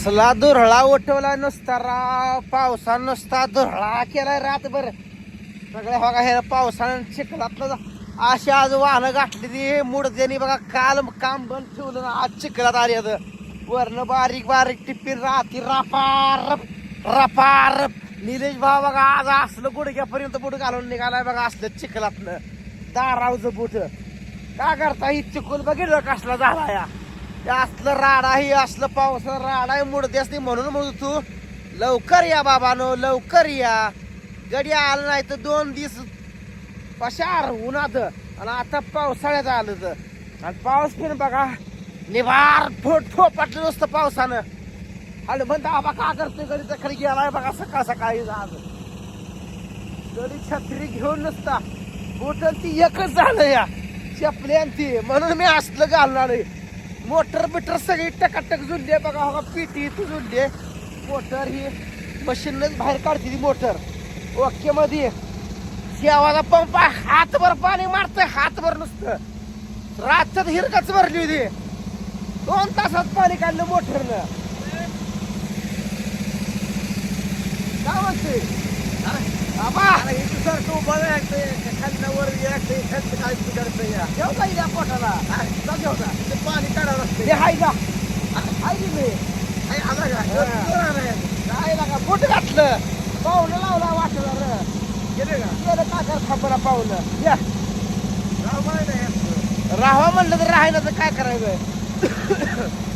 असला दुरळा उठवला नुसता रा पावसा नुसता दुरळा केलाय रातभर. सगळ्या हो बघा हे पावसानं चिखलातलं अशी आज वाहनं गाठली ती मुडद्यानी बघा काल काम बंद ठेवलं ना आज चिखलात आली आता. वरनं बारीक बारीक टिप्पी राती रपारप रपारप निलेश भाऊ बघा आज असलं गुडघ्यापर्यंत बुट घालून निघालाय बघा असलं चिखलातलं दारावचं बुट. का करता ही चिखल बघितलं कसला झाला या असलं राडा ही असलं पाऊस राडा आहे मुडदेस नाही म्हणून म्हणतो तू. लवकर या बाबानो लवकर या. गडी आलं नाही तर दोन दिवस पशार उन्हात आणि आता पावसाळ्यात आलं तर. आणि पाऊस पण बघा निभार फोट फोपाटलं नुसतं पावसानं. आणि म्हणता आबा का करतोय गडीचा गेला गेलाय बघा सकाळ सकाळी आज गडी छत्री घेऊन नसता. बोटल ती एकच झालं या. चपल्यान ती. म्हणून मी असलं घालणार आहे. मोटर बिटर सगळी टकाटक जुडली आहे. बघा बघा पिटी इथं जुडली आहे. मोटर ही मशीनच बाहेर काढते ती मोटर. ओके मध्ये. शेवाला पंप हातभर पाणी मारतंय. हातभर नुसतं. रातच्यात हिरकच भरली होती. दोन तासात पाणी काढलं मोटरनं. काय म्हणते पोटाला. का ते पाणी काढावं लागतं हे हाय का? हाय की मी काय लागा बोट घातलं. पाहुणं लावला वाटलं गेलं गेलं का कर पाहुणं या. राहावा म्हणलं तर राहायला तर काय करायचं?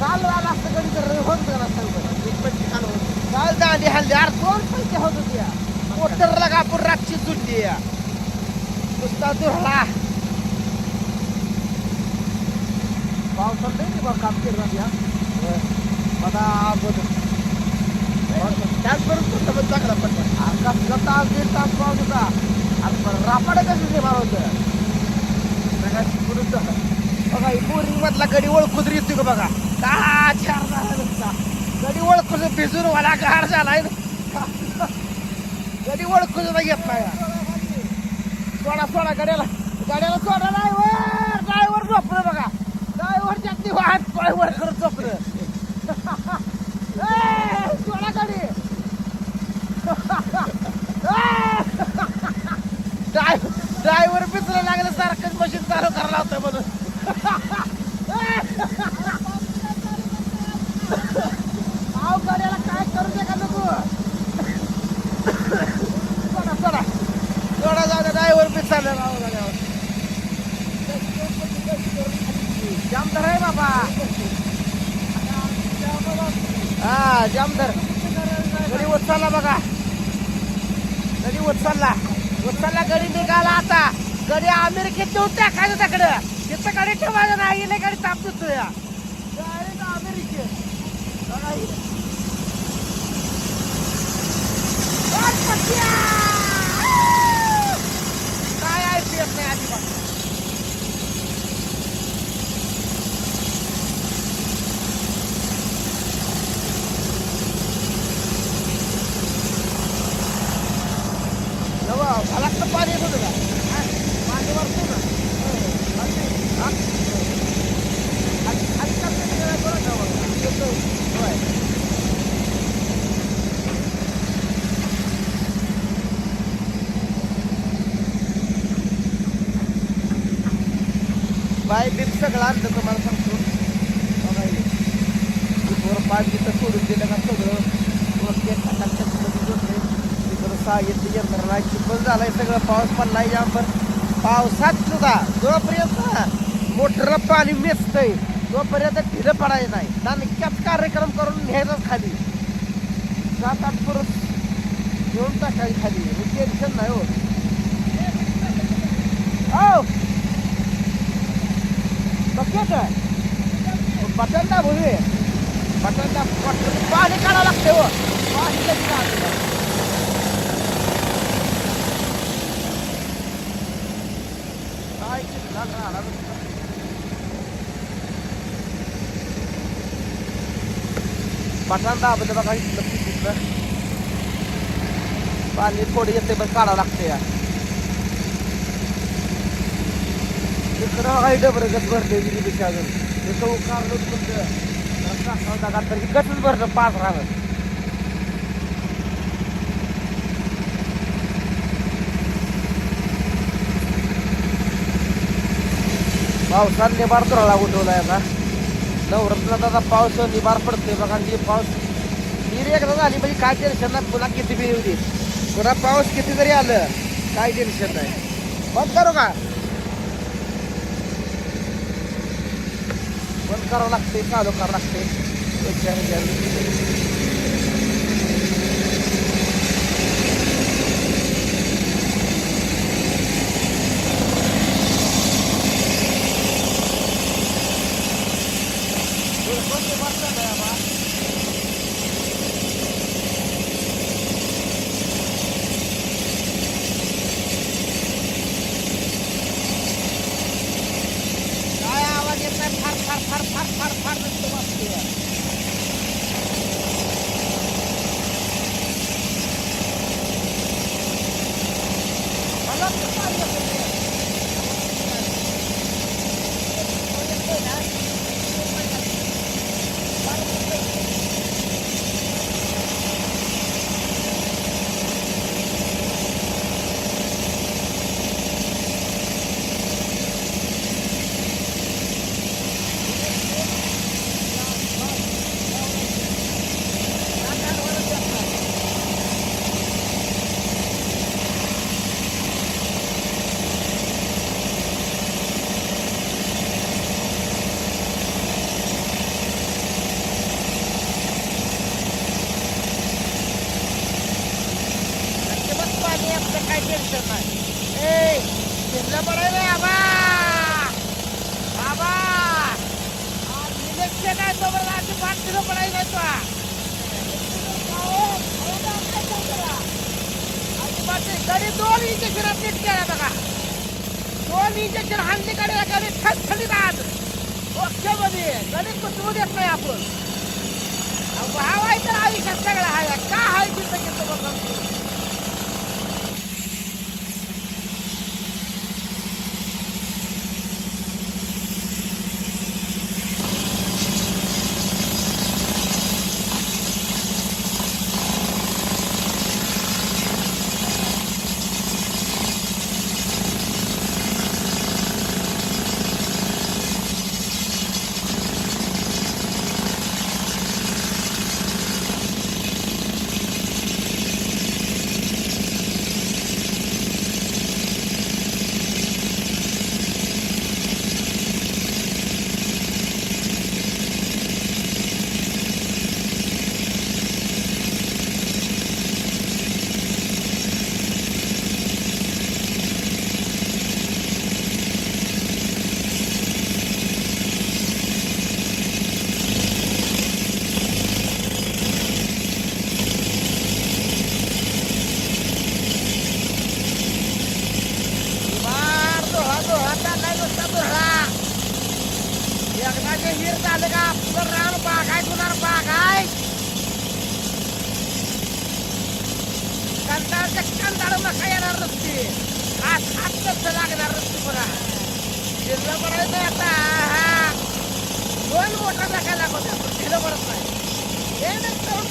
काल आला असतं कधी तर. होत का नसतं काल दांडी हल्ली. अरे दोन पैसे होत होत्या मोटरला का रातची सुटली या नुसता पावसात नाही बघ काम केलं या मला अगोदर त्याचबरोबर तुमचा पण चांगला पण कसला तास दीड तास पाऊस होता. आणि बरं कसं ते मारवत बघा बोरिंग मधला गडी ओळखून येतो का बघा. का चार झाला नुसता गडी ओळखून भिजून मला गार झालाय. गडी ओळखून येत नाही सोडा सोडा गड्याला. गड्याला सोडा ड्रायव्हर ड्रायव्हर झोपलं बघा. ड्रायव्हर त्यातली वाहत ड्रायव्हर वर करत झोपलं सोडा गाडी. ड्रायव्हर पिचलं लागलं सारखंच मशीन चालू करायला होतं म्हणून आव गाड्याला काय करू दे का नको सोडा सोडा सोडा जाऊ ड्रायव्हर पिचलं राव गाड्यावर जामदार आहे बाबा. हा जामदार गडी उचलला बघा. गडी उचलला उचलला गडी निघाला आता. गडी अमेरिकेत नेऊन टाकायचं त्याकडं. तिथं गाडी ठेवायचं नाही इले गाडी ताप देतो या अमेरिकेत बघा ही. वर पट्ट्या! काय ऐकू येत नाही अजिबात नवा फलाट पाणी येत होतं का हा? पाणी वरतो ना हा? खाली- खाली टाकलं की जरा बरं का बघा. येतो. होय. बाय बीप सगळं आणलं तुम्हाला सांगतो. बघा हे. पाच तिथं सोडून दिलं का सगळं? वरती टाकायचं सगळं जोडलंय. तिकडं साहित्य यंत्र नाही. चिपल झालाय सगळं. पाऊस पडलाय यावर पावसात सुद्धा जोपर्यंत मोटर पाणी मेचतंय तोपर्यंत ढिलं पडायचं नाही. दणक्यात कार्यक्रम करून घ्यायचाच खाली. सात आठ परत घेऊन टाकायची खाली. टेन्शन नाही हो. हो. हो बकेट बटन दाब होईल बटन दाब बटन पाणी काढावं लागते हो पाणी कधी काढायचं काय चिखला राहणार नुसतं. बटन दाबलं बघा इथलं तिथलं पाणी थोडी येते पण काढावं लागते या इकडं बघा डबर भरते भरले गेली अजून हे तो काढलं तुमचं बघा तरी गटच भरलं पाच राहणार पावसात निबार तुरळा उठवलाय आता. नवरत्नात दादा पाऊस निबार पडतोय बघा आणि पाऊस विहीर एकदा झाली म्हणजे काय टेन्शन नाही पुन्हा किती बी येऊ दे. पुन्हा पाऊस किती जरी आलं काय टेन्शन नाही. बंद करू का? बंद करावं लागते चालू करावं लागते par par par par par काय टेन्शन नाही. ए शिमला पडायला आबा. आबा. इलेक्शन आहे तो बरं अशी पाच किलो पडायला तो. तरी दोन इंजेक्शन नीट केला बघा. दोन इंजेक्शन हाणली कडे गणित ठणठणीत आज. ओके मध्ये गणित कुठवून देत नाही आपण. भाव आयुष्यात सगळं आहे. का आहे तिथं घेतो बघा झालं का? तुझं रान बाग आहे तुझा बाग आहे कंटाळच्या कंटाळ नका येणार हा. दोन मोठा टाकायला लागतो तिला पडत नाही. हे करून